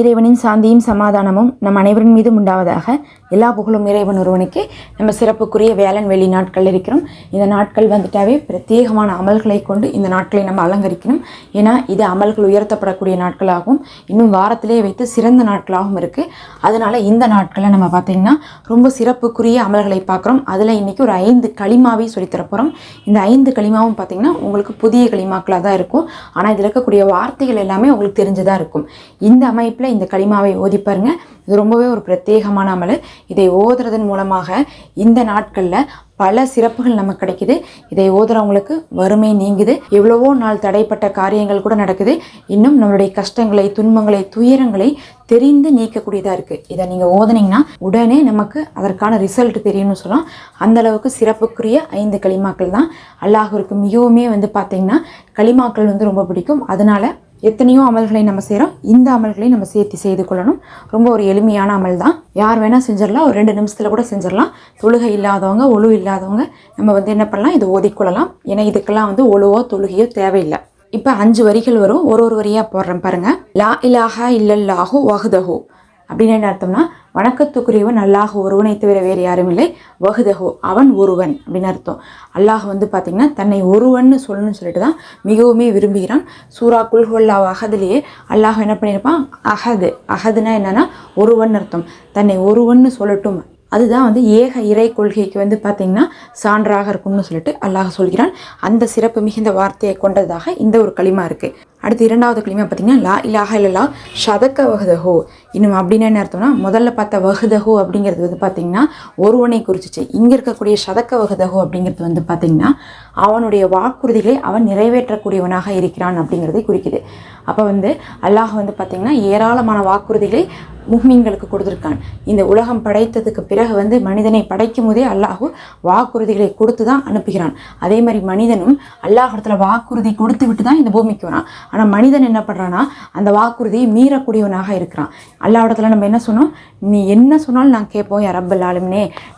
இறைவனின் சாந்தியும் சமாதானமும் நம் அனைவரின் மீதும் உண்டாவதாக எல்லா புகழும் இறைவன் ஒருவனுக்கு. நம்ம சிறப்புக்குரிய வேளன் வெளி நாட்கள் இருக்கிறோம். இந்த நாட்கள் வந்துட்டாவே பிரத்யேகமான அமல்களை கொண்டு இந்த நாட்களை நம்ம அலங்கரிக்கணும். ஏன்னா இது அமல்கள் உயர்த்தப்படக்கூடிய நாட்களாகவும் இன்னும் வாரத்திலே வைத்து சிறந்த நாட்களாகவும் இருக்குது அதனால் இந்த நாட்களில் நம்ம பார்த்திங்கன்னா ரொம்ப சிறப்புக்குரிய அமல்களை பார்க்குறோம் அதில் இன்றைக்கி ஒரு ஐந்து களிமாவை சொல்லித்தர போகிறோம் இந்த ஐந்து களிமாவும் பார்த்தீங்கன்னா உங்களுக்கு புதிய களிமாக்களாக தான் இருக்கும். ஆனால் இதில் இருக்கக்கூடிய வார்த்தைகள் எல்லாமே உங்களுக்கு தெரிஞ்சதாக இருக்கும். இந்த அமைப்பில் இந்த களிமாவை ஓதி பாருங்க. இது ரொம்பவே ஒரு பிரத்யேகமான அமல். இதை ஓதுறதன் மூலமாக இந்த நாட்களில் பல சிறப்புகள் நமக்கு கிடைக்குது. இதை ஓதுறவங்களுக்கு வறுமை நீங்குது. எவ்வளவோ நாள் தடைப்பட்ட காரியங்கள் கூட நடக்குது. இன்னும் நம்மளுடைய கஷ்டங்களை துன்பங்களை துயரங்களை தெரிந்து நீக்கக்கூடியதாக இருக்குது இதை நீங்கள் ஓதுனீங்கன்னா உடனே நமக்கு அதற்கான ரிசல்ட் தெரியும்னு சொல்லலாம். அந்த அளவுக்கு சிறப்புக்குரிய ஐந்து களிமாக்கள் தான். அல்லாஹருக்கு மிகவுமே வந்து பார்த்திங்கன்னா களிமாக்கள் வந்து ரொம்ப பிடிக்கும். அதனால் எத்தனையோ அமல்களை நம்ம செய்கிறோம் இந்த அமல்களை நம்ம சேர்த்து செய்து கொள்ளணும். ரொம்ப ஒரு எளிமையான அமல் தான். யார் வேணால் செஞ்சிடலாம். ஒரு ரெண்டு நிமிஷத்தில் கூட செஞ்சிடலாம். தொழுகை இல்லாதவங்க ஒழு இல்லாதவங்க நம்ம வந்து என்ன பண்ணலாம்? இதை ஓதிக்கொள்ளலாம் ஏன்னா இதுக்கெல்லாம் வந்து ஒழுவோ தொழுகையோ தேவையில்லை. இப்போ அஞ்சு வரிகள் வரும். ஒரு ஒரு வரியாக போடுறேன் பாருங்கள் லா இலாஹா இல்லல்லாஹு வஹுதஹு. அப்படின்னு என்ன அர்த்தம்னா வணக்கத்துக்குரியவன் அல்லாஹ் ஒருவனை தவிர வேறு யாரும் இல்லை. வகுதகோ அவன் ஒருவன் அப்படின்னு அர்த்தம். அல்லாஹ் வந்து பார்த்திங்கன்னா தன்னை ஒருவன்னு சொல்லணும்னு சொல்லிட்டு தான் மிகவுமே விரும்புகிறான். சூரா குல்ஹுல்லா அகதுலேயே அல்லாஹ் என்ன பண்ணியிருப்பான்? அகது அகதுனா என்னன்னா ஒருவன் அர்த்தம். தன்னை ஒருவன்னு சொல்லட்டும். அதுதான் வந்து ஏக இறை கொள்கைக்கு வந்து பார்த்திங்கன்னா சான்றாக இருக்கும்னு சொல்லிட்டு அல்லாஹ் சொல்கிறான். அந்த சிறப்பு மிகுந்த வார்த்தையை கொண்டதாக இந்த ஒரு களிமா இருக்குது அடுத்து இரண்டாவது களிமா பார்த்தீங்கன்னா லா இலாஹ இல்லல்லா ஷதக்க வகுதஹோ இன்னும் அப்படின்னு என்ன அர்த்தம்னா முதல்ல பார்த்த வகுதஹோ அப்படிங்கிறது வந்து பார்த்திங்கன்னா ஒருவனை குறிச்சிச்சு. இங்கே இருக்கக்கூடிய சதக்க வகுதஹோ அப்படிங்கிறது வந்து பார்த்திங்கன்னா அவனுடைய வாக்குறுதிகளை அவன் நிறைவேற்றக்கூடியவனாக இருக்கிறான் அப்படிங்கிறதை குறிக்குது. அப்போ வந்து அல்லாஹ் வந்து பார்த்திங்கன்னா ஏராளமான வாக்குறுதிகளை முஹ்மீன்களுக்கு கொடுத்துருக்கான். இந்த உலகம் படைத்ததுக்கு பிறகு வந்து மனிதனை படைக்கும் போதே அல்லாஹு வாக்குறுதிகளை கொடுத்து தான் அனுப்புகிறான். அதே மாதிரி மனிதனும் அல்லாஹ் இடத்துல வாக்குறுதி கொடுத்து விட்டு தான் இந்த பூமிக்கு வரான். ஆனால் மனிதன் என்ன பண்ணுறான்னா அந்த வாக்குறுதியை மீறக்கூடியவனாக இருக்கிறான். அல்லாஹ் இடத்துல நம்ம என்ன சொன்னோம்? நீ என்ன சொன்னாலும் நாங்கள் கேட்போம் ரப்பல்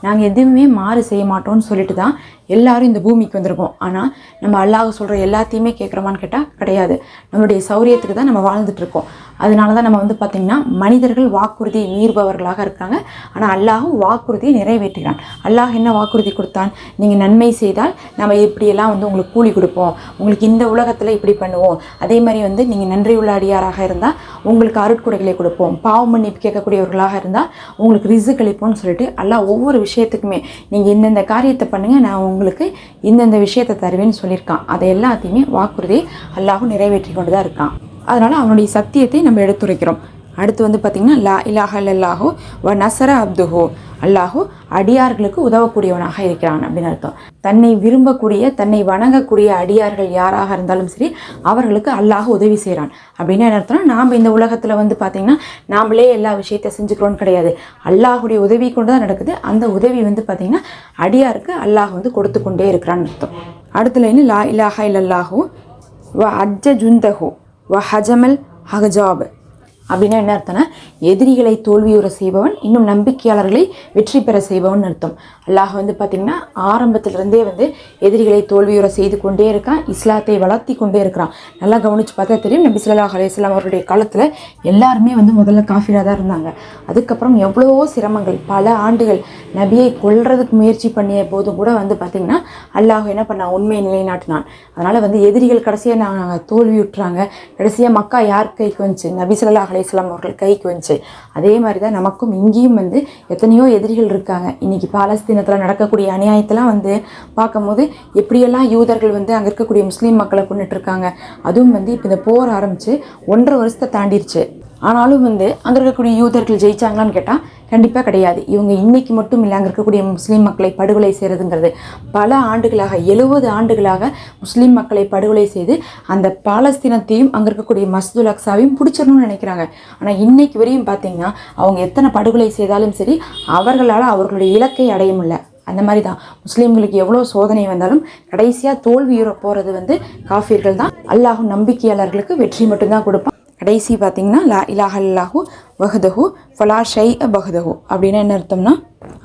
நாங்கள் எதுவுமே மாறு செய்ய மாட்டோம்னு சொல்லிட்டு தான் எல்லாரும் இந்த பூமிக்கு வந்திருக்கோம். ஆனால் நம்ம அல்லாஹ் சொல்கிற எல்லாத்தையுமே கேட்குறோமான்னு கேட்டால் கிடையாது. நம்மளுடைய சௌரியத்துக்கு தான் நம்ம வாழ்ந்துட்டுருக்கோம் அதனால தான் நம்ம வந்து பார்த்திங்கன்னா மனிதர்கள் வாக்குறுதியை மீறுபவர்களாக இருக்காங்க. ஆனால் அல்லாஹும் வாக்குறுதியை நிறைவேற்றுகிறான். அல்லாஹ் என்ன வாக்குறுதி கொடுத்தான்? நீங்கள் நன்மை செய்தால் நம்ம இப்படியெல்லாம் வந்து உங்களுக்கு கூலி கொடுப்போம். உங்களுக்கு இந்த உலகத்தில் இப்படி பண்ணுவோம். அதே மாதிரி வந்து நீங்கள் நன்றியுள்ள அடியாராக இருந்தால் உங்களுக்கு அருட்கொடைகளை கொடுப்போம். பாவம் மன்னிப்பு கேட்கக்கூடியவர்களாக இருந்தால் உங்களுக்கு ரிசு கழிப்போம்னு சொல்லிட்டு அல்லாஹ் ஒவ்வொரு விஷயத்துக்குமே நீங்கள் இந்தந்த காரியத்தை பண்ணுங்கள் நான் உங்களுக்கு இந்தந்த விஷயத்தை தருவேன்னு சொல்லியிருக்கான். அதை எல்லாத்தையுமே வாக்குறுதியை அல்லாஹும் நிறைவேற்றி கொண்டு தான் இருக்கான். அதனால் அவனுடைய சத்தியத்தை நம்ம எடுத்துரைக்கிறோம். அடுத்து வந்து பார்த்திங்கன்னா லா இலாஹ அல்லாஹோ வ நசர அப்துஹோ. அல்லாஹோ அடியார்களுக்கு உதவக்கூடியவனாக இருக்கிறான் அப்படின்னு அர்த்தம். தன்னை விரும்பக்கூடிய தன்னை வணங்கக்கூடிய அடியார்கள் யாராக இருந்தாலும் சரி அவர்களுக்கு அல்லாஹ் உதவி செய்கிறான் அப்படின்னு என்ன அர்த்தம்னா நாம் இந்த உலகத்தில் வந்து பார்த்திங்கன்னா நாமளே எல்லா விஷயத்தையும் செஞ்சுக்கிறோன்னு கிடையாது. அல்லாஹுடைய உதவி கொண்டு தான் நடக்குது. அந்த உதவி வந்து பார்த்திங்கன்னா அடியாருக்கு அல்லாஹ் வந்து கொடுத்து கொண்டே இருக்கிறான்னு அர்த்தம். அடுத்த லைன் லா இலாஹா இல்லல்லாஹோ வ அஜ்ஜ ஜுந்தஹோ وحجم الحجاب. அப்படின்னா என்ன அர்த்தம்னா எதிரிகளை தோல்வியுற செய்பவன் இன்னும் நம்பிக்கையாளர்களை வெற்றி பெற செய்பவன் அர்த்தம். அல்லாஹ் வந்து பார்த்திங்கன்னா ஆரம்பத்திலிருந்தே வந்து எதிரிகளை தோல்வியுற செய்து கொண்டே இருக்கான் இஸ்லாத்தை வளர்த்தி கொண்டே இருக்கிறான். நல்லா கவனித்து பார்த்தா தெரியும் நபி சொல்லாஹ் அலைஹி அவருடைய காலத்தில் எல்லாருமே வந்து முதல்ல காஃபிராக தான் இருந்தாங்க. அதுக்கப்புறம் எவ்வளவோ சிரமங்கள் பல ஆண்டுகள் நபியை கொல்றதுக்கு முயற்சி பண்ணிய போதும் கூட வந்து பார்த்திங்கன்னா அல்லாஹ் என்ன பண்ணான் உண்மையை நிலைநாட்டினான். அதனால் வந்து எதிரிகள் கடைசியாக நாங்கள் தோல்வியுற்றாங்க. கடைசியாக மக்கா யார் கைக்கு வந்துச்சு? நபி சொல்லாஹ் அலைஹி அவர்கள் கைக்கு வந்துச்சு. அதே மாதிரி தான் நமக்கும் இங்கேயும் வந்து எத்தனையோ எதிரிகள் இருக்காங்க. இன்றைக்கி பாலஸ்தீனத்தில் நடக்கக்கூடிய அநியாயத்தெல்லாம் வந்து பார்க்கும்போது எப்படியெல்லாம் யூதர்கள் வந்து அங்கே இருக்கக்கூடிய முஸ்லீம் மக்களை கொண்டுட்டு இருக்காங்க. அதுவும் வந்து இப்போ இந்த போர் ஆரம்பித்து ஒன்றரை வருஷத்தை தாண்டிருச்சு. ஆனாலும் வந்து அங்கே இருக்கக்கூடிய யூதர்கள் ஜெயிச்சாங்களான்னு கேட்டால் கண்டிப்பாக கிடையாது. இவங்க இன்றைக்கி மட்டும் இல்லை அங்கே இருக்கக்கூடிய முஸ்லீம் மக்களை படுகொலை செய்கிறதுங்கிறது பல ஆண்டுகளாக எழுபது ஆண்டுகளாக முஸ்லீம் மக்களை படுகொலை செய்து அந்த பாலஸ்தீனத்தையும் அங்கே இருக்கக்கூடிய மஸ்துல் அக்ஸாவையும் பிடிச்சிடணும்னு நினைக்கிறாங்க. ஆனால் இன்றைக்கு வரையும் பார்த்தீங்கன்னா அவங்க எத்தனை படுகொலை செய்தாலும் சரி அவர்களால் அவர்களுடைய இலக்கை அடைய முடியல. அந்த மாதிரி தான் முஸ்லீம்களுக்கு எவ்வளோ சோதனை வந்தாலும் கடைசியாக தோல்வியுற போகிறது வந்து காஃபியர்கள் தான். அல்லாஹும் நம்பிக்கையாளர்களுக்கு வெற்றி மட்டும்தான் கொடுப்பான். கடைசி பார்த்தீங்கன்னா லா இலாஹல்லாஹூ வஹதஹு ஃபலா ஷை பஹதஹு. அப்படின்னு என்ன அர்த்தம்னா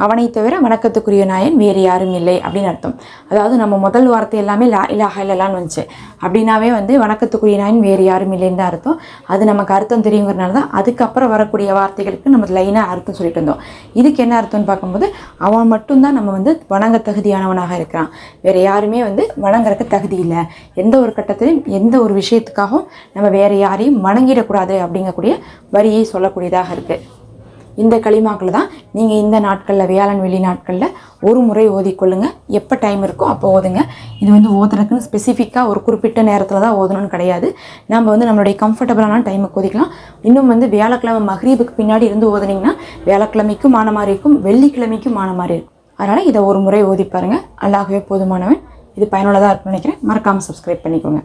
அவனை தவிர வணக்கத்துக்குரிய நாயன் வேறு யாரும் இல்லை அப்படின்னு அர்த்தம். அதாவது நம்ம முதல் வார்த்தை எல்லாமே லா இலாஹ இல்லலான்னு வந்துச்சு. அப்படின்னாவே வந்து வணக்கத்துக்குரிய நாயன் வேறு யாரும் இல்லைன்னு தான் அர்த்தம். அது நமக்கு அர்த்தம் தெரியுங்கிறனால தான் அதுக்கப்புறம் வரக்கூடிய வார்த்தைகளுக்கு நம்ம லைனாக அர்த்தம் சொல்லிட்டு இருந்தோம். இதுக்கு என்ன அர்த்தம்னு பார்க்கும்போது அவன் மட்டும்தான் நம்ம வந்து வணங்க தகுதியானவனாக இருக்கிறான். வேறு யாருமே வந்து வணங்குறக்கு தகுதி இல்லை. எந்த ஒரு கட்டத்திலையும் எந்த ஒரு விஷயத்துக்காகவும் நம்ம வேறு யாரையும் வணங்கிடக்கூடாது அப்படிங்கக்கூடிய வரியை சொல்லக்கூடிய இதாக இருக்குது இந்த களிமாக்கள் தான் நீங்கள் இந்த நாட்களில் வியாழன் வெளி நாட்களில் ஒரு முறை ஓதிக்கொள்ளுங்க எப்போ டைம் இருக்கோ அப்போ ஓதுங்க. இது வந்து ஓதுறதுக்குன்னு ஸ்பெசிஃபிக்காக ஒரு குறிப்பிட்ட நேரத்தில் தான் ஓதணும்னு கிடையாது. நம்ம வந்து நம்மளுடைய கம்ஃபர்டபுளான டைமுக்கு ஓதிக்கலாம். இன்னும் வந்து வியாழக்கிழமை மஹ்ரீபுக்கு பின்னாடி இருந்து ஓதுனீங்கன்னா வியாழக்கிழமைக்கும் ஆன மாதிரி இருக்கும் வெள்ளிக்கிழமைக்கும் ஆன மாதிரி இருக்கும். அதனால் இதை ஒரு முறை ஓதி பாருங்கள் அல்லாகவே போதுமானவன். இது பயனுள்ளதாக இருக்கும்னு நினைக்கிறேன். மறக்காமல் சப்ஸ்கிரைப் பண்ணிக்கோங்க.